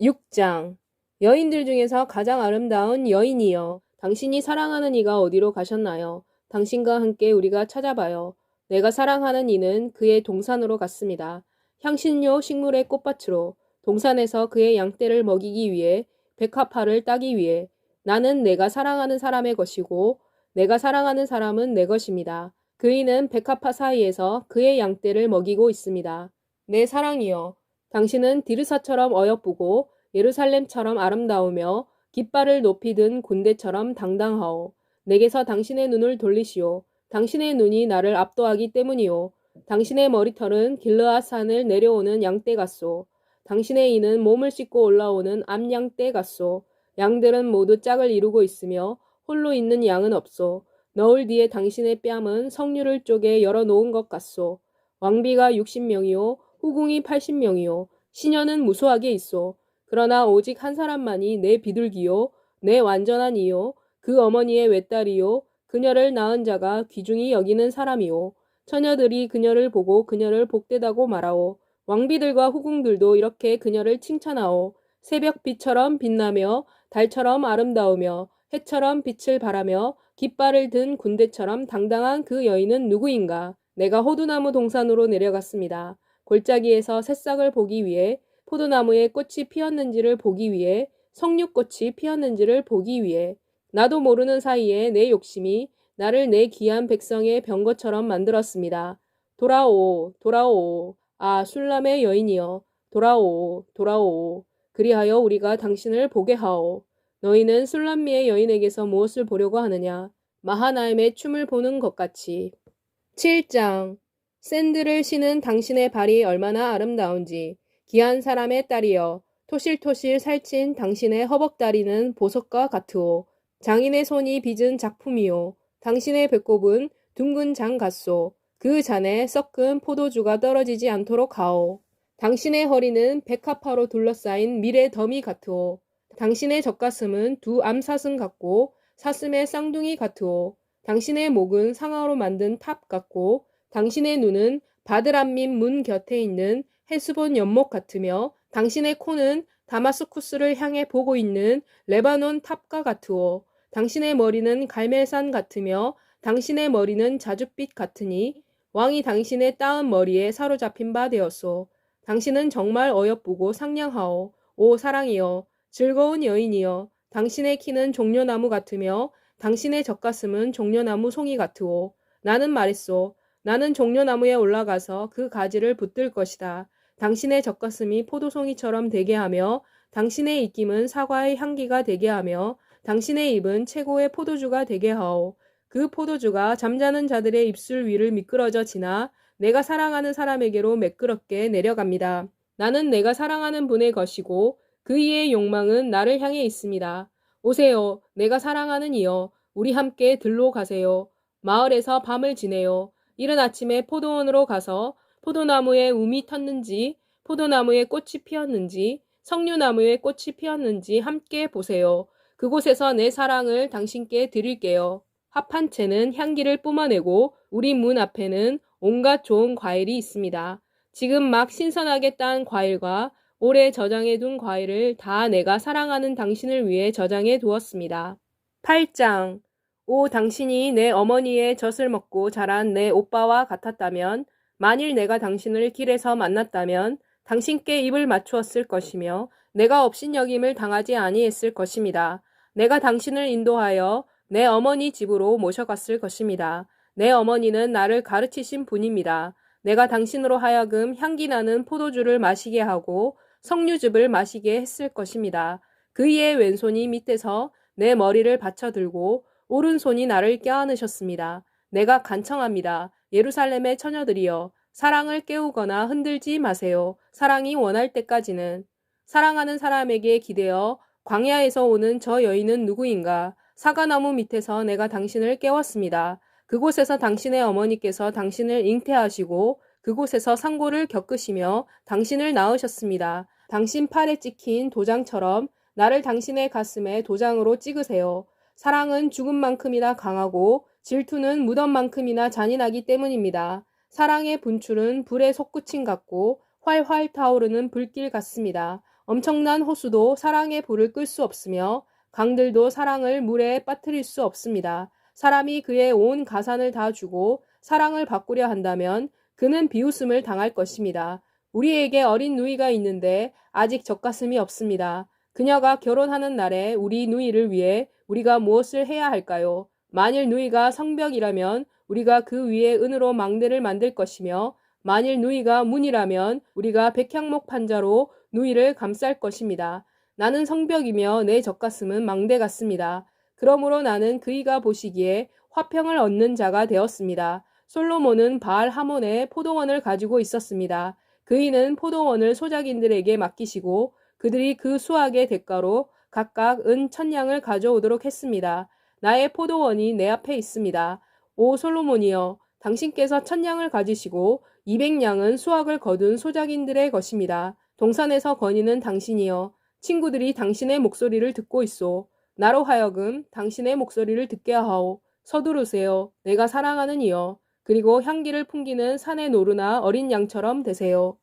6장 여인들 중에서 가장 아름다운 여인이여 당신이 사랑하는 이가 어디로 가셨나요? 당신과 함께 우리가 찾아봐요. 내가 사랑하는 이는 그의 동산으로 갔습니다. 향신료 식물의 꽃밭으로 동산에서 그의 양떼를 먹이기 위해 백합화를 따기 위해 나는 내가 사랑하는 사람의 것이고 내가 사랑하는 사람은 내 것입니다. 그이는 백합화 사이에서 그의 양떼를 먹이고 있습니다. 내 사랑이여 당신은 디르사처럼 어여쁘고 예루살렘처럼 아름다우며 깃발을 높이 든 군대처럼 당당하오. 내게서 당신의 눈을 돌리시오. 당신의 눈이 나를 압도하기 때문이오. 당신의 머리털은 길르앗 산을 내려오는 양떼 같소. 당신의 이는 몸을 씻고 올라오는 암양떼 같소. 양들은 모두 짝을 이루고 있으며 홀로 있는 양은 없소. 너울 뒤에 당신의 뺨은 석류를 쪼개 열어놓은 것 같소. 왕비가 60명이요 후궁이 80명이요 시녀는 무수하게 있소. 그러나 오직 한 사람만이 내 비둘기요 내 완전한 이요 그 어머니의 외딸이요 그녀를 낳은 자가 귀중히 여기는 사람이요 처녀들이 그녀를 보고 그녀를 복되다고 말하오. 왕비들과 후궁들도 이렇게 그녀를 칭찬하오. 새벽빛처럼 빛나며 달처럼 아름다우며 해처럼 빛을 발하며 깃발을 든 군대처럼 당당한 그 여인은 누구인가? 내가 호두나무 동산으로 내려갔습니다. 골짜기에서 새싹을 보기 위해 포도나무에 꽃이 피었는지를 보기 위해 석류꽃이 피었는지를 보기 위해 나도 모르는 사이에 내 욕심이 나를 내 귀한 백성의 병거처럼 만들었습니다. 돌아오, 돌아오, 아 술람의 여인이여, 돌아오, 돌아오. 그리하여 우리가 당신을 보게 하오. 너희는 술람미의 여인에게서 무엇을 보려고 하느냐? 마하나임의 춤을 보는 것 같이. 7장 샌들을 신은 당신의 발이 얼마나 아름다운지 귀한 사람의 딸이여 토실토실 살찐 당신의 허벅다리는 보석과 같으오. 장인의 손이 빚은 작품이오. 당신의 배꼽은 둥근 장 같소. 그 잔에 썩은 포도주가 떨어지지 않도록 하오. 당신의 허리는 백합화로 둘러싸인 밀의 더미 같으오. 당신의 젖가슴은 두 암사슴 같고 사슴의 쌍둥이 같으오. 당신의 목은 상아로 만든 탑 같고 당신의 눈은 바드람민 문 곁에 있는 해수본 연못 같으며 당신의 코는 다마스쿠스를 향해 보고 있는 레바논 탑과 같으오. 당신의 머리는 갈멜산 같으며 당신의 머리는 자줏빛 같으니 왕이 당신의 따은 머리에 사로잡힌 바 되었소. 당신은 정말 어여쁘고 상냥하오. 오 사랑이여 즐거운 여인이여 당신의 키는 종려나무 같으며 당신의 젖가슴은 종려나무 송이 같으오. 나는 말했소. 나는 종려나무에 올라가서 그 가지를 붙들 것이다. 당신의 젖가슴이 포도송이처럼 되게 하며 당신의 입김은 사과의 향기가 되게 하며 당신의 입은 최고의 포도주가 되게 하오. 그 포도주가 잠자는 자들의 입술 위를 미끄러져 지나 내가 사랑하는 사람에게로 매끄럽게 내려갑니다. 나는 내가 사랑하는 분의 것이고 그 이의 욕망은 나를 향해 있습니다. 오세요. 내가 사랑하는 이여. 우리 함께 들로 가세요. 마을에서 밤을 지내요. 이른 아침에 포도원으로 가서 포도나무에 움이 텄는지, 포도나무에 꽃이 피었는지, 석류나무에 꽃이 피었는지 함께 보세요. 그곳에서 내 사랑을 당신께 드릴게요. 합한 채는 향기를 뿜어내고 우리 문 앞에는 온갖 좋은 과일이 있습니다. 지금 막 신선하게 딴 과일과 오래 저장해 둔 과일을 다 내가 사랑하는 당신을 위해 저장해 두었습니다. 8장 오 당신이 내 어머니의 젖을 먹고 자란 내 오빠와 같았다면 만일 내가 당신을 길에서 만났다면 당신께 입을 맞추었을 것이며 내가 업신여김을 당하지 아니했을 것입니다. 내가 당신을 인도하여 내 어머니 집으로 모셔갔을 것입니다. 내 어머니는 나를 가르치신 분입니다. 내가 당신으로 하여금 향기 나는 포도주를 마시게 하고 석류즙을 마시게 했을 것입니다. 그이의 왼손이 밑에서 내 머리를 받쳐들고 오른손이 나를 껴안으셨습니다. 내가 간청합니다. 예루살렘의 처녀들이여 사랑을 깨우거나 흔들지 마세요. 사랑이 원할 때까지는 사랑하는 사람에게 기대어 광야에서 오는 저 여인은 누구인가? 사과나무 밑에서 내가 당신을 깨웠습니다. 그곳에서 당신의 어머니께서 당신을 잉태하시고 그곳에서 상고를 겪으시며 당신을 낳으셨습니다. 당신 팔에 찍힌 도장처럼 나를 당신의 가슴에 도장으로 찍으세요. 사랑은 죽음만큼이나 강하고 질투는 무덤 만큼이나 잔인하기 때문입니다. 사랑의 분출은 불의 솟구침 같고 활활 타오르는 불길 같습니다. 엄청난 호수도 사랑의 불을 끌 수 없으며 강들도 사랑을 물에 빠뜨릴 수 없습니다. 사람이 그의 온 가산을 다 주고 사랑을 바꾸려 한다면 그는 비웃음을 당할 것입니다. 우리에게 어린 누이가 있는데 아직 젖가슴이 없습니다. 그녀가 결혼하는 날에 우리 누이를 위해 우리가 무엇을 해야 할까요? 만일 누이가 성벽이라면 우리가 그 위에 은으로 망대를 만들 것이며 만일 누이가 문이라면 우리가 백향목 판자로 누이를 감쌀 것입니다. 나는 성벽이며 내 젖가슴은 망대 같습니다. 그러므로 나는 그이가 보시기에 화평을 얻는 자가 되었습니다. 솔로몬은 바알 하몬의 포도원을 가지고 있었습니다. 그이는 포도원을 소작인들에게 맡기시고 그들이 그 수확의 대가로 각각 은 천냥을 가져오도록 했습니다. 나의 포도원이 내 앞에 있습니다. 오 솔로몬이여, 당신께서 천냥을 가지시고 200냥은 수확을 거둔 소작인들의 것입니다. 동산에서 거니는 당신이여, 친구들이 당신의 목소리를 듣고 있소. 나로 하여금 당신의 목소리를 듣게 하오. 서두르세요. 내가 사랑하는 이여. 그리고 향기를 풍기는 산의 노루나 어린 양처럼 되세요.